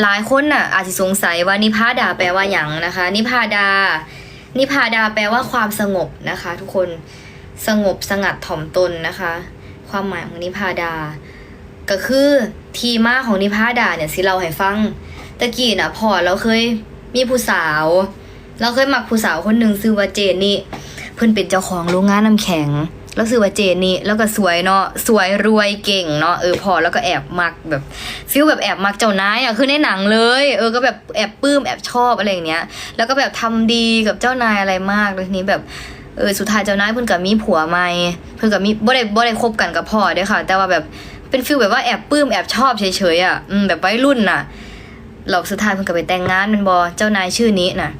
หลายคนน่ะ อาจจะสงสัยว่านิพาดาแปลว่าหยังนะคะ นิพาดา นิพาดาแปลว่าความสงบนะคะ ทุกคนสงบสงัดถ่อมตนนะคะ ความหมายของนิพาดา ก็คือทีมาของนิพาดาเนี่ยสิเราให้ฟังตะกี้น่ะพอเราเคยมีผู้สาว เราเคยมักผู้สาวคนหนึ่งชื่อว่าเจนนี่เพิ่อนเป็นเจ้าของโรงงานน้ำแข็ง แล้วชื่อว่าเจนนี่แล้วก็สวยเนาะสวยรวยเก่งเนาะเออพอแล้วก็แอบมักแบบฟิลแบบแอบมักเจ้านายอะคือในหนังเลย เออก็แบบแอบปลื้มแอบชอบอะไรอย่างเนี้ย แล้วก็แบบทำดีกับเจ้านายอะไรมากแล้วทีนี้แบบเออสุดท้ายเจ้านายเพิ่นก็มีผัวใหม่เพิ่นก็มีบ่ได้บ่ได้คบกันกับพ่อด้อค่ะ แต่ว่าแบบเป็นฟิลแบบว่าแอบปลื้มแอบชอบเฉยๆอะอืมแบบวัยรุ่นน่ะเราสุดท้ายเพิ่นก็ไปแต่งงานมันบ่เจ้านายชื่อนี้น่ะ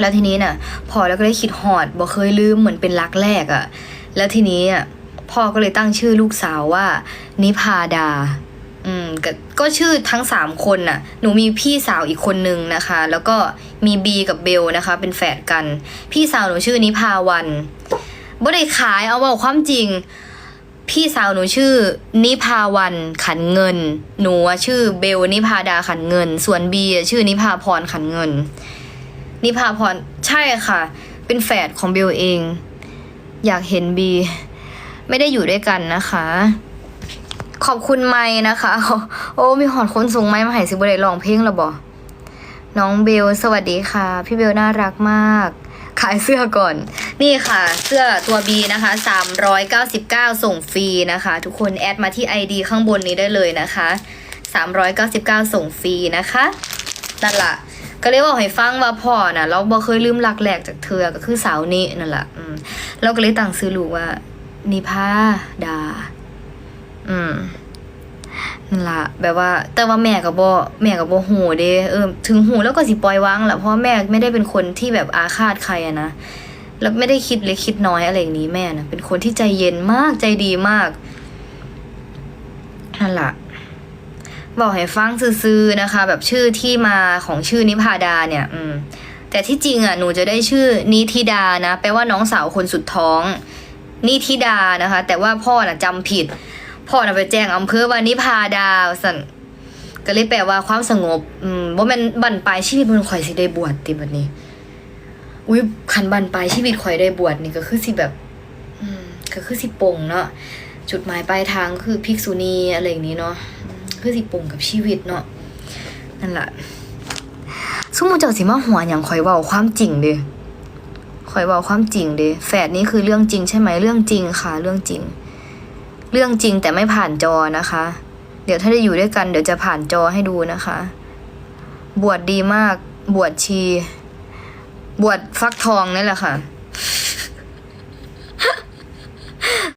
แล้วทีนี้น่ะ พอแล้วก็ได้คิดหอดบ่เคยลืมเหมือนเป็นรักแรกอะ่ะ แล้วทีนี้อะพ่อก็เลยตั้งชื่อลูกสาวว่า นิพาดา อืมก็ก็ชื่อทั้งสามคนน่ะ หนูมีพี่สาวอีกคนนึงนะคะ แล้วก็มีบีกับเบลนะคะ เป็นแฝดกัน พี่สาวหนูชื่อนิพาวันบ่ได้ขายเอาบอกความจริง พี่สาวหนูชื่อ นิพาวันขันเงิน หนูชื่อเบลนิพาดาขันเงิน ส่วนบีชื่อนิพาพรขันเงิน นิพาพรใช่ค่ะ เป็นแฝดของเบลเอง อยากเห็นบี ไม่ได้อยู่ด้วยกันนะคะ ขอบคุณไม่นะคะ โอ้ มีหอดคนส่งไม้มาให้สิบได้ลองเพลงแล้วบอน้องเบล สวัสดีค่ะ พี่เบลน่ารักมาก ขายเสื้อก่อน นี่ค่ะ เสื้อตัวบีนะคะ399 ส่งฟรีนะคะ ทุกคนแอดมาที่ ID ข้างบนนี้ได้เลยนะคะ399 ส่งฟรีนะคะนั่นละก็เลยบอกให้ฟังว่าพ่อน่ะ เราบ่เคยลืมรักแรกจากเธอก็คือสาวนี้นั่นแหละ เราก็เลยตั้งซื้อลูกว่า นิพาดา อืมนั่นละแบบว่า แต่ว่าแม่กับบ่แม่กับบ่หูเด้เออถึงหูแล้วก็สิปล่อยวางแหละเพราะแม่ไม่ได้เป็นคนที่แบบอาฆาตใครอะนะแล้วไม่ได้คิดเล็กคิดน้อยอะไรอย่างนี้แม่นะเป็นคนที่ใจเย็นมากใจดีมากนั่นละบอกให้ฟังซื่อๆนะคะ แบบชื่อที่มาของชื่อนิพาดาเนี่ย อืม แต่ที่จริงอะหนูจะได้ชื่อนิธิดานะแปลว่าน้องสาวคนสุดท้องนิธิดานะคะ แต่ว่าพ่อน่ะจำผิด พ่อน่ะไปแจ้งอำเภอว่านิพาดาสันก็เลยแปลว่าความสงบอืมว่ามันบั่นปลายชีวิตมันข่อยสิได้บวชติแบบนี้ อุ้ยคันบั่นปลายชีวิตข่อยได้บวชนี่ก็คือสิแบบ อืมก็คือสิปงเนาะจุดหมายปลายทางคือภิกษุณีอะไรอย่างนี้เนาะคือสิปงกับชีวิตเนาะนั่นแหละ สมมุติเจ้าสิมาหัวอย่างข่อยเว้าความจริงเด้ข่อยเว้าความจริงเด้แฝดนี้คือเรื่องจริงใช่ไหมเรื่องจริงค่ะ เรื่องจริง เรื่องจริงแต่ไม่ผ่านจอนะคะ เดี๋ยวถ้าได้อยู่ด้วยกันเดี๋ยวจะผ่านจอให้ดูนะคะ บวชดีมาก บวชชี บวชฟักทองนี่แหละค่ะ